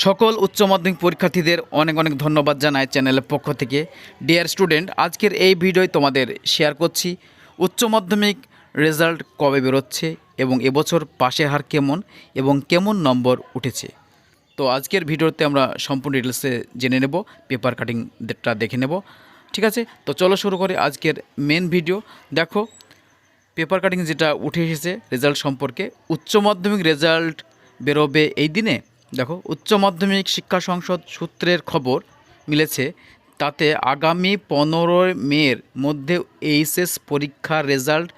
সকল উচ্চ মাধ্যমিক পরীক্ষার্থীদের অনেক অনেক ধন্যবাদ জানাই চ্যানেলের পক্ষ থেকে। ডিয়ার স্টুডেন্ট আজকের এই ভিডিওয় তোমাদের শেয়ার করছি, উচ্চ মাধ্যমিক রেজাল্ট কবে বেরোচ্ছে এবং এবছর পাশের হার কেমন এবং কেমন নম্বর উঠেছে। তো আজকের ভিডিওতে আমরা সম্পূর্ণ ডিটেলসে জেনে নেব পেপার কাটিংটা দেখে নেব, ঠিক আছে? তো চলো শুরু করি আজকের মেন ভিডিও দেখো পেপার কাটিং যেটা উঠে এসেছে রেজাল্ট সম্পর্কে, উচ্চ মাধ্যমিক রেজাল্ট বেরোবে এই দিনে? দেখো, উচ্চ মাধ্যমিক শিক্ষা সংসদ সূত্রের খবর মিলেছে, তাতে আগামী পনেরোই মের মধ্যে এইচএস পরীক্ষার রেজাল্ট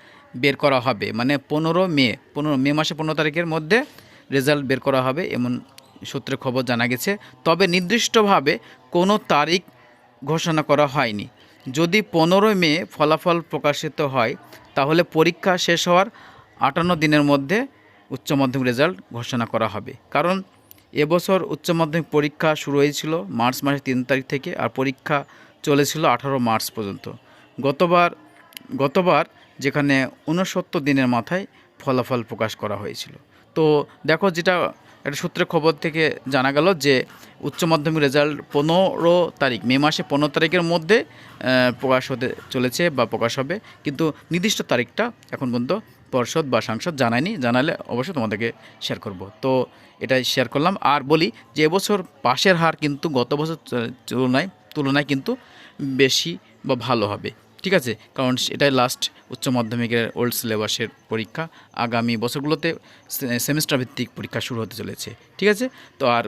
বের করা হবে। মানে পনেরো মে পনেরো মে মাসে পনেরো তারিখের মধ্যে রেজাল্ট বের করা হবে এমন সূত্রে খবর জানা গেছে। তবে নির্দিষ্টভাবে কোনো তারিখ ঘোষণা করা হয়নি। যদি পনেরোই মে ফলাফল প্রকাশিত হয়, তাহলে পরীক্ষা শেষ হওয়ার আটান্ন দিনের মধ্যে উচ্চ মাধ্যমিক রেজাল্ট ঘোষণা করা হবে। কারণ এবছর উচ্চ মাধ্যমিক পরীক্ষা শুরু হয়েছিল মার্চ মাসের তিন তারিখ থেকে আর পরীক্ষা চলেছিল আঠারো মার্চ পর্যন্ত। গতবার গতবার যেখানে ঊনসত্তর দিনের মাথায় ফলাফল প্রকাশ করা হয়েছিল। তো দেখো যেটা একটা সূত্রের খবর থেকে জানা গেল যে উচ্চ মাধ্যমিক রেজাল্ট পনেরো তারিখ, মে মাসে পনেরো তারিখের মধ্যে প্রকাশ হতে চলেছে বা প্রকাশ হবে। কিন্তু নির্দিষ্ট তারিখটা এখন পর্যন্ত পর্ষদ বা সাংসদ জানায়নি। জানালে অবশ্যই তোমাদেরকে শেয়ার করব। তো এটাই শেয়ার করলাম। আর বলি যে এবছর পাশের হার কিন্তু গত বছর তুলনায় তুলনায় কিন্তু বেশি বা ভালো হবে। ঠিক আছে, কারণ এটাই লাস্ট উচ্চ মাধ্যমিকের ওল্ড সিলেবাসের পরীক্ষা। আগামী বছরগুলোতে সেমিস্টার ভিত্তিক পরীক্ষা শুরু হতে চলেছে, ঠিক আছে? তো আর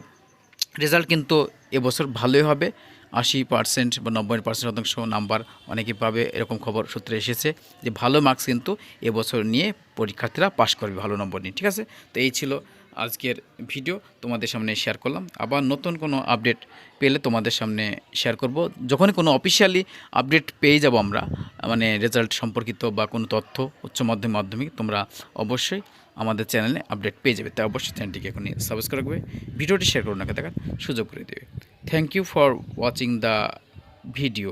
রেজাল্ট কিন্তু এবছর ভালোই হবে। আশি পার্সেন্ট বা নব্বই পার্সেন্ট শতাংশ নাম্বার অনেকেই পাবে, এরকম খবর সূত্রে এসেছে যে ভালো মার্কস কিন্তু এবছর নিয়ে পরীক্ষার্থীরা পাশ করবে ভালো নম্বর নিয়ে, ঠিক আছে? তো এই ছিল আজকের ভিডিও তোমাদের সামনে শেয়ার করলাম। আবার নতুন কোনো আপডেট পেলে তোমাদের সামনে শেয়ার করব। যখনই কোনো অফিসিয়ালি আপডেট পেয়ে যাব আমরা মানে রেজাল্ট সম্পর্কিত বা কোনো তথ্য, উচ্চ মাধ্যমিক মাধ্যমিক, তোমরা অবশ্যই আমাদের চ্যানেলে আপডেট পেয়ে যাবে। তাই অবশ্যই চ্যানেলটিকে এখনই সাবস্ক্রাইব করবে ভিডিওটি শেয়ার করুন দেখার সুযোগ করে দেবে। Thank you for watching the video